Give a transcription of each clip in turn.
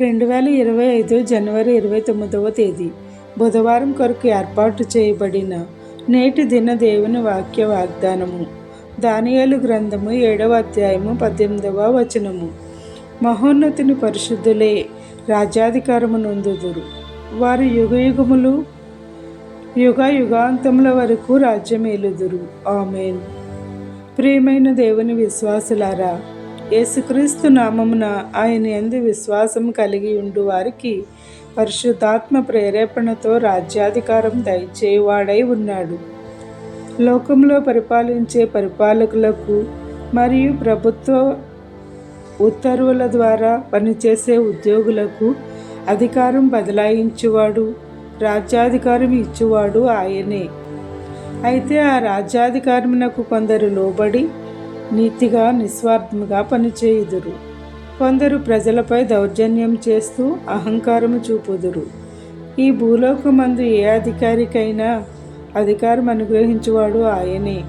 రెండు వేల ఇరవై ఐదు జనవరి ఇరవై తొమ్మిదవ తేదీ బుధవారం కొరకు ఏర్పాటు చేయబడిన నేటి దిన దేవుని వాక్య వాగ్దానము. దానియాలు గ్రంథము ఏడవ అధ్యాయము పద్దెనిమిదవ వచనము. మహోన్నతిని పరిశుద్ధులే రాజ్యాధికారము నొందుదురు. వారు యుగయుగములు యుగ యుగాంతముల వరకు రాజ్యమేలుదురు. ఆమెన్. ప్రియమైన దేవుని విశ్వాసులారా యేసుక్రీస్తు నామమున ఆయన ఎందు విశ్వాసం కలిగి ఉండు వారికి పరిశుద్ధాత్మ ప్రేరేపణతో రాజ్యాధికారం దయచేవాడై ఉన్నాడు. లోకంలో పరిపాలించే పరిపాలకులకు మరియు ప్రభుత్వ ఉత్తర్వుల ద్వారా పనిచేసే ఉద్యోగులకు అధికారం బదలాయించువాడు రాజ్యాధికారం ఇచ్చువాడు ఆయనే. అయితే ఆ రాజ్యాధికారమునకు కొందరు లోబడి నీతిగా నిస్వార్థముగా పనిచేయుదురు. కొందరు ప్రజలపై దౌర్జన్యం చేస్తూ అహంకారము చూపుదురు. ఈ భూలోకమందు ఏ అధికారికైనా అధికారం అనుగ్రహించువాడు ఆయనే.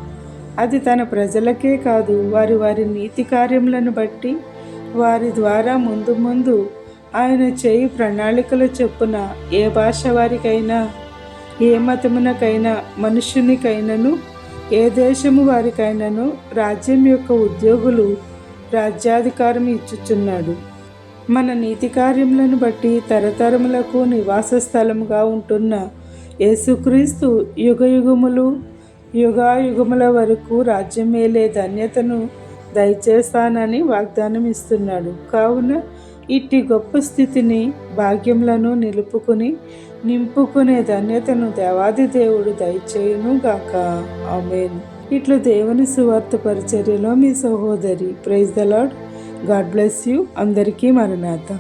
అది తన ప్రజలకే కాదు వారి వారి నీతి కార్యములను బట్టి వారి ద్వారా ముందు ముందు ఆయన చేయి ప్రణాళికల చొప్పున ఏ భాష వారికైనా ఏ మతమునకైనా మనుష్యునికైనను ఏ దేశము వారికైనాను రాజ్యం యొక్క ఉద్యోగులు రాజ్యాధికారం ఇచ్చుచున్నాడు. మన నీతి కార్యములను బట్టి తరతరములకు నివాస స్థలముగా ఉంటున్న యేసుక్రీస్తు యుగయుగములు యుగాయుగముల వరకు రాజ్యమేలే ధన్యతను దయచేస్తానని వాగ్దానం ఇస్తున్నాడు కావున ఇట్టి గొప్ప స్థితిని భాగ్యములను నిలుపుకుని నింపుకునే ధన్యతను దేవాది దేవుడు దయచేయును గాక. ఆమెన్. ఇట్లు దేవుని సువార్త పరిచర్యలో మీ సహోదరి praise the Lord God bless you. అందరికీ మరణాత